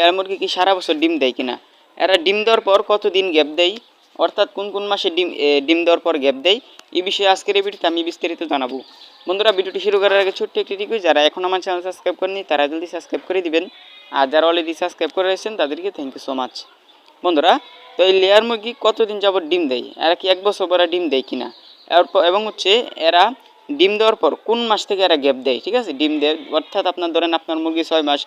Layer মুরগি কি সারা বছর ডিম দেয় কিনা? এরা ডিম দেওয়ার পর কত দিন গ্যাপ দেয়? অর্থাৎ কোন কোন মাসে ডিম ডিম দেওয়ার পর গ্যাপ দেয়? এই বিষয়ে আজকের এই ভিডিওতে আমি বিস্তারিত জানাব। বন্ধুরা, ভিডিওটি শুরু করার আগে ছোট্ট একটি রিকোয়েস্ট যারা এখন আমার চ্যানেল সাবস্ক্রাইব করেনি তারা জলদি সাবস্ক্রাইব করে দিবেন। আর যারা অলরেডি সাবস্ক্রাইব করে রয়েছেন তাদেরকে থ্যাংক ইউ সো মাচ বন্ধুরা, তো এই লেয়ার মুরগি কতদিন যাবত ডিম দেয়? এরা কি এক বছর পরে ডিম দেয় কিনা? এবং হচ্ছে এরা ডিম দেওয়ার পর কোন মাস থেকে এরা গ্যাপ দেয়, ঠিক আছে? ডিম দেয়, অর্থাৎ আপনার ধরেন আপনার মুরগি ছয় মাস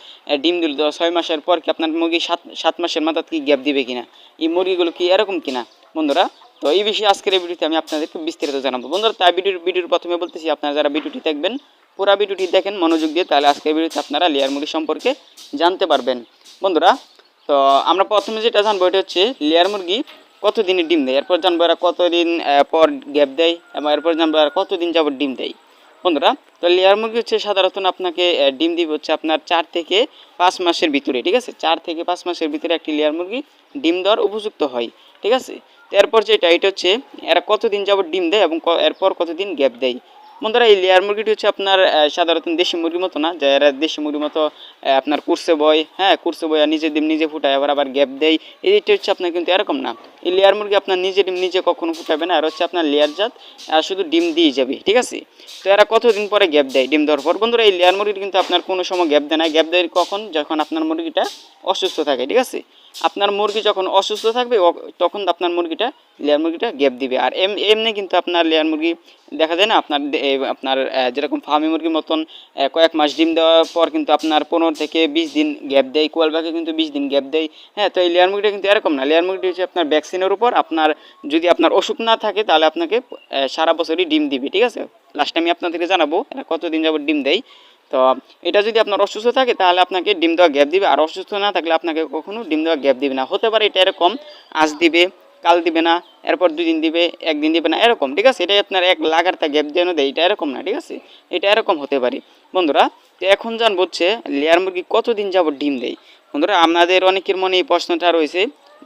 ডিম দিল তো ছয় মাসের পর কি আপনার মুরগি সাত সাত মাসের মাথা কি গ্যাপ দিবে কিনা? এই মুরগিগুলো কি এরকম কিনা? বন্ধুরা, তো এই বিষয়ে আজকের এই ভিডিওতে আমি আপনাদেরকে বিস্তারিত জানাব। বন্ধুরা তাই ভিডিওর ভিডিওর প্রথমে বলতেছি, আপনারা যারা ভিডিওটি দেখবেন, পুরা ভিডিওটি দেখেন, মনোযোগ দিয়ে, তাহলে আজকের ভিডিওতে আপনারা লেয়ার মুরগি সম্পর্কে জানতে পারবেন। বন্ধুরা, তো আমরা প্রথমে যেটা জানব, এটা হচ্ছে লেয়ার মুরগি কতদিনে ডিম দেয়? এরপর জানব এরা কতদিন পর গ্যাপ দেয় এবং এরপর জানব এরা কতদিন যাবত ডিম দেয়? বন্ধুরা, তো লেয়ার মুরগি হচ্ছে সাধারণত আপনাকে ডিম দিবে হচ্ছে আপনার চার থেকে পাঁচ মাসের ভিতরে, ঠিক আছে? চার থেকে পাঁচ মাসের ভিতরে একটি লেয়ার মুরগি ডিম দেওয়ার উপযুক্ত হয়, ঠিক আছে? এরপর যেটা, এটা হচ্ছে এরা কতদিন যাব ডিম দেয় এবং এরপর কতদিন গ্যাপ দেয়? বন্ধুরা, এই লেয়ার মুরগিটি হচ্ছে আপনার সাধারণত দেশি মুরগির মতো না যে এরা দেশি মুরগির মতো আপনার কুরসে বয় হ্যাঁ কুরসে বয় নিজে ডিম নিজে ফুটায়, আবার আবার গ্যাপ দেয়, এইটা হচ্ছে আপনার কিন্তু এরকম না। এই লেয়ার মুরগি আপনার নিজে ডিম নিজে কখনো ফুটাবে না, আর হচ্ছে আপনার লেয়ার জাত আর শুধু ডিম দিয়ে যাবে, ঠিক আছে? তো এরা কতদিন পরে গ্যাপ দেয় ডিম দেওয়ার পর? বন্ধুরা, এই লেয়ার মুরগির কিন্তু আপনার কোনো সময় গ্যাপ দেয় না, গ্যাপ দেয় কখন? যখন আপনার মুরগিটা অসুস্থ থাকে, ঠিক আছে? আপনার মুরগি যখন অসুস্থ থাকবে তখন আপনার মুরগিটা, লেয়ার মুরগিটা গ্যাপ দিবে। আর এম, এমনি কিন্তু আপনার লেয়ার মুরগি দেখা যায় না, আপনার আপনার যেরকম ফার্মি মুরগির মতন কয়েক মাস ডিম দেওয়ার পর কিন্তু আপনার পনেরো থেকে বিশ দিন গ্যাপ দেয় কোয়াল পাখি কিন্তু বিশ দিন গ্যাপ দেয়। হ্যাঁ তো এই লেয়ার মুরগিটা কিন্তু এরকম না। লেয়ার মুরগিটা হচ্ছে আপনার ভ্যাকসিনের উপর, আপনার যদি আপনার অসুখ না থাকে, তাহলে আপনাকে সারা বছরই ডিম দিবে, ঠিক আছে? লাস্ট আমি আপনাদেরকে জানাব, এরা কতদিন যাবত ডিম দেয়। তো এটা যদি আপনার অসুস্থ থাকে, তাহলে আপনাকে ডিম দেওয়া গ্যাপ দিবে। আর অসুস্থ না থাকলে আপনাকে কখনো ডিম দেওয়া গ্যাপ দিবে না। হতে পারে এটা এরকম, আজ দিবে, কাল দিবে না, এরপর দুই দিন দিবে, একদিন দিবে না, এরকম, ঠিক আছে? এটাই আপনার এক লাগারটা গ্যাপ যেন দেয়, এটা এরকম না, ঠিক আছে? এটা এরকম হতে পারে। বন্ধুরা, তো এখন জানব হচ্ছে, লেয়ার মুরগি কতদিন যাবত ডিম দেয়? বন্ধুরা আপনাদের অনেকের মনে এই প্রশ্নটা রয়েছে,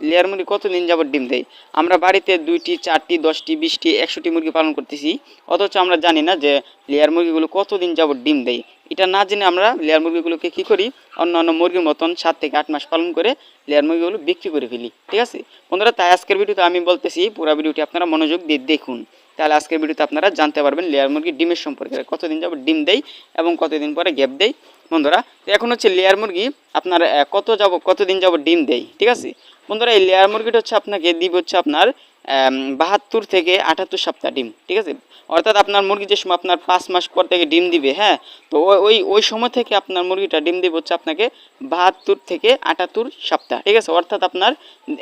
লেয়ার মুরগি কতদিন যাবত ডিম দেয়? আমরা বাড়িতে দুইটি, চারটি, দশটি, বিশটি, একশোটি মুরগি পালন করতেছি। অথচ আমরা জানি না যে লেয়ার মুরগিগুলো কতদিন যাবত ডিম দেয়। এটা না জেনে আমরা লেয়ার মুরগিগুলোকে কী করি? অন্য অন্য মুরগির মতন সাত থেকে আট মাস পালন করে লেয়ার মুরগিগুলো বিক্রি করে ফেলি, ঠিক আছে? বন্ধুরা, তাই আজকের ভিডিওতে আমি বলতেছি, পুরো ভিডিওটি আপনারা মনোযোগ দিয়ে দেখুন। তাহলে আজকের ভিডিওতে আপনারা জানতে পারবেন লেয়ার মুরগি ডিমের সম্পর্কে। কতদিন যাবত ডিম দেয় এবং কতদিন পরে গ্যাপ দেয় বন্ধুরা, তো এখন হচ্ছে লেয়ার মুরগি আপনার কত যাব কতদিন যাব ডিম দেয় ঠিক আছে? বন্ধুরা, এই লেয়ার মুরগিটা হচ্ছে আপনাকে দিব হচ্ছে আপনার বাহাত্তর থেকে আটাত্তর সপ্তাহ ডিম, ঠিক আছে? অর্থাৎ আপনার মুরগি যে সময় আপনার পাঁচ মাস পর থেকে ডিম দিবে হ্যাঁ? তো ওই ওই সময় থেকে আপনার মুরগিটা ডিম দিবে হচ্ছে আপনাকে বাহাত্তর থেকে আটাত্তর সপ্তাহ, ঠিক আছে? অর্থাৎ আপনার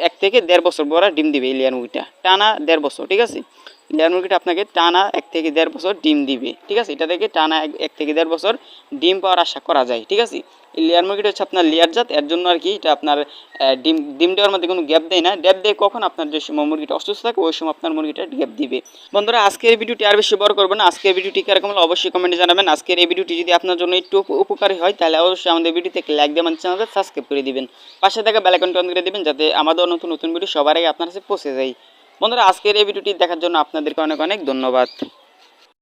এক থেকে দেড় বছর বড় ডিম দিবে এই লেয়ার মুরগিটা টানা দেড় বছর, ঠিক আছে? লেয়ার মুরগিটা আপনাকে টানা এক থেকে দেড় বছর ডিম দিবে, ঠিক আছে? এটা থেকে টানা এক- থেকে দেড় বছর ডিম পাওয়ার আশা করা যায়, ঠিক আছে? লেয়ার মুরগিটা হচ্ছে আপনার লেয়ার জাত, এর জন্য আর কি এটা আপনার ডিম ডিম দেওয়ার মধ্যে কোনো গ্যাপ দেয় না। গ্যাপ দেয় কখন? আপনার যে সময় মুরগিটা অসুস্থ থাকে, ওই সময় আপনার মুরগিটা গ্যাপ দিবে। বন্ধুরা, আজকের ভিডিওটি আর বেশি বড় করবেন আজকের ভিডিওটি কীরকম হলো অবশ্যই কমেন্টে জানাবেন। আজকের এই ভিডিওটি যদি আপনার জন্য একটু উপকারী হয়, তাহলে অবশ্যই আমাদের ভিডিওতে লাইক দিয়ে আমাদের চ্যানেলকে সাবস্ক্রাইব করে দিবেন। পাশে থাকা বেলাইকনটি অন করে দিবেন, যাতে আমাদের নতুন নতুন ভিডিও সবার আগে আপনার কাছে পৌঁছে যায়। বন্ধুরা আজকের এই ভিডিওটি দেখার জন্য আপনাদেরকে অনেক অনেক ধন্যবাদ।